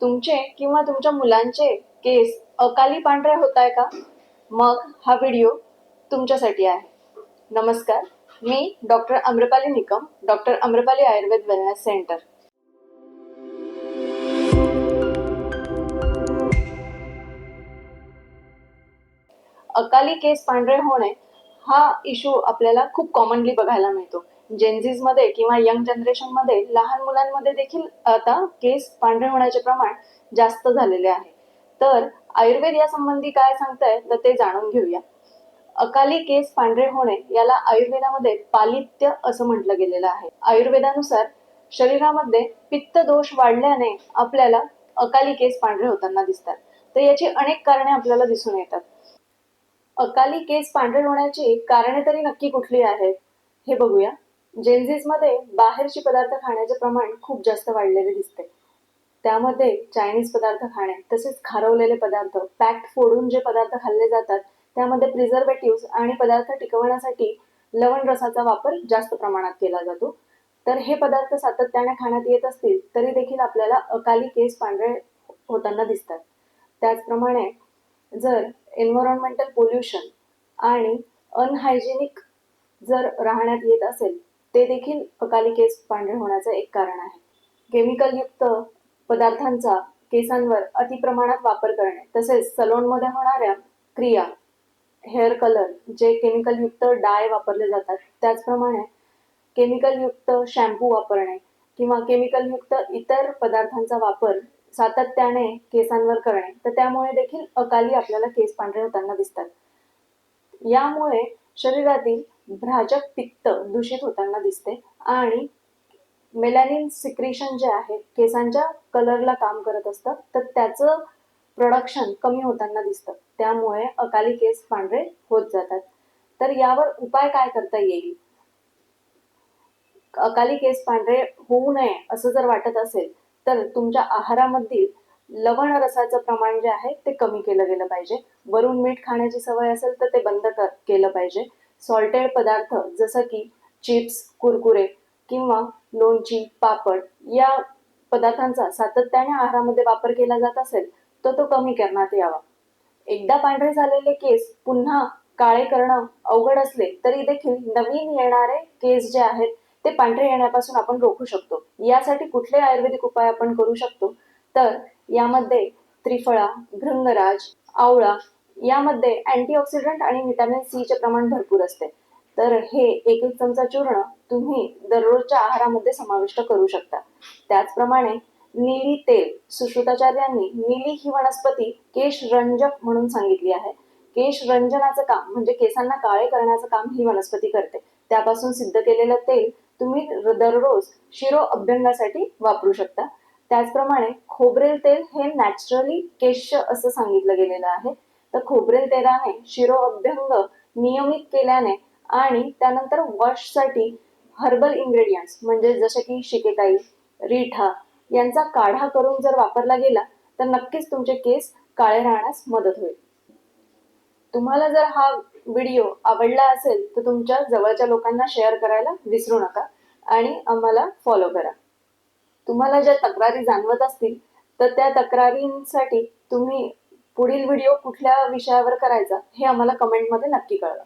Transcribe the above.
तुमचे किंवा तुमच्या मुलांचे केस अकाली पांढरे होत आहे का? मग हा व्हिडिओ तुमच्यासाठी आहे. नमस्कार. मी doctor Amrapali Nikam doctor Amrapali Ayurved wellness centre अकाली केस पांढरे होणे हा इशू आपल्याला खूप कॉमनली बघायला मिळतो. जेन्झीजमध्ये किंवा यंग जनरेशनमध्ये लहान मुलांमध्ये देखील आता केस पांढरे होण्याचे प्रमाण जास्त झालेले आहे. तर आयुर्वेद या संबंधी काय सांगताय तर ते जाणून घेऊया. अकाली केस पांढरे होणे याला आयुर्वेदामध्ये पालित्य असं म्हटलं गेलेलं आहे. आयुर्वेदानुसार शरीरामध्ये पित्त दोष वाढल्याने आपल्याला अकाली केस पांढरे होताना दिसतात. तर याची अनेक कारणे आपल्याला दिसून येतात. अकाली केस पांढरे होण्याची कारणे तरी नक्की कुठली आहेत हे बघूया. जेन्झीसमध्ये बाहेरचे पदार्थ खाण्याचे प्रमाण खूप जास्त वाढलेले दिसते. त्यामध्ये चायनीज पदार्थ खाणे तसेच खारवलेले पदार्थ पॅक्ट फोडून जे पदार्थ खाल्ले जातात त्यामध्ये प्रिझर्वेटिव्ह आणि पदार्थ टिकवण्यासाठी लवण रसाचा वापर जास्त प्रमाणात केला जातो. तर हे पदार्थ सातत्याने खाण्यात येत असतील तरी देखील आपल्याला अकाली केस पांढरे होताना दिसतात. त्याचप्रमाणे जर एन्व्हायरमेंटल पोल्युशन आणि अनहायजेनिक जर राहण्यात येत असेल ते देखील अकाली केस पांढरे होण्याचं एक कारण आहे. केमिकलयुक्त पदार्थांचा केसांवर अतिप्रमाणात वापर करणे तसेच सलोनमध्ये होणाऱ्या क्रिया हेअर कलर जे केमिकलयुक्त डाय वापरले जातात त्याचप्रमाणे केमिकलयुक्त शॅम्पू वापरणे किंवा केमिकलयुक्त इतर पदार्थांचा वापर सातत्याने केसांवर करणे तर त्यामुळे देखील अकाली आपल्याला केस पांढरे होताना दिसतात. यामुळे शरीरातील भ्राजक पित्त दूषित होताना दिसते. आणि मेलॅनिन सिक्रेशन जे आहे केसांच्या कलरला काम करत असतं तर त्याचं प्रोडक्शन कमी होताना दिसतं. त्यामुळे अकाली केस पांढरे होत जातात. तर यावर उपाय काय करता येईल? अकाली केस पांढरे होऊ नये असं जर वाटत असेल तर तुमच्या आहारामधील लवण रसाचं प्रमाण जे आहे ते कमी केलं गेलं पाहिजे. वरून मीठ खाण्याची सवय असेल तर ते बंद कर केलं पाहिजे. सॉल्टेड पदार्थ जसं की चिप्स कुरकुरे किंवा लोणची पापड या पदार्थांचा सातत्याने आहारामध्ये वापर केला जात असेल तर तो कमी करण्यात यावा. एकदा पांढरे झालेले केस पुन्हा काळे करणं अवघड असले तरी देखील नवीन येणारे केस जे आहेत ते पांढरे येण्यापासून आपण रोखू शकतो. यासाठी कुठले आयुर्वेदिक उपाय आपण करू शकतो? तर यामध्ये त्रिफळा भृंगराज आवळा यामध्ये अँटीऑक्सिडंट आणि व्हिटॅमिन सी चे प्रमाण भरपूर असते. तर हे एक एक चमचा चूर्ण तुम्ही दररोजच्या आहारामध्ये समाविष्ट करू शकता. त्याचप्रमाणे निली तेल सुश्रुताचार्यांनी निली ही वनस्पती केश रंजक म्हणून सांगितली आहे. केश रंजनाचं काम म्हणजे केसांना काळे करण्याचं काम ही वनस्पती करते. त्यापासून सिद्ध केलेलं तेल तुम्ही दररोज शिरो अभ्यंगासाठी वापरू शकता. त्याचप्रमाणे खोबरेल तेल हे नॅचरली केश असं सांगितलं गेलेलं आहे. तर खोबरेल तेलाने शिरो अभ्यंग नियमित केल्याने आणि त्यानंतर वॉशसाठी हर्बल इंग्रेडियंट्स म्हणजे जसे की शिकेकाई रिठा यांचा काढा करून जर वापरला गेला तर नक्कीच तुमचे केस काळे राहण्यास मदत होईल. तुम्हाला जर हा व्हिडिओ आवडला असेल तर तुमच्या जवळच्या लोकांना शेअर करायला विसरू नका आणि आम्हाला फॉलो करा. तुम्हाला ज्या तक्रारी जाणवत असतील तर त्या तक्रारींसाठी तुम्ही पुढील व्हिडिओ कुठल्या विषयावर करायचा हे आम्हाला कमेंटमध्ये नक्की कळवा.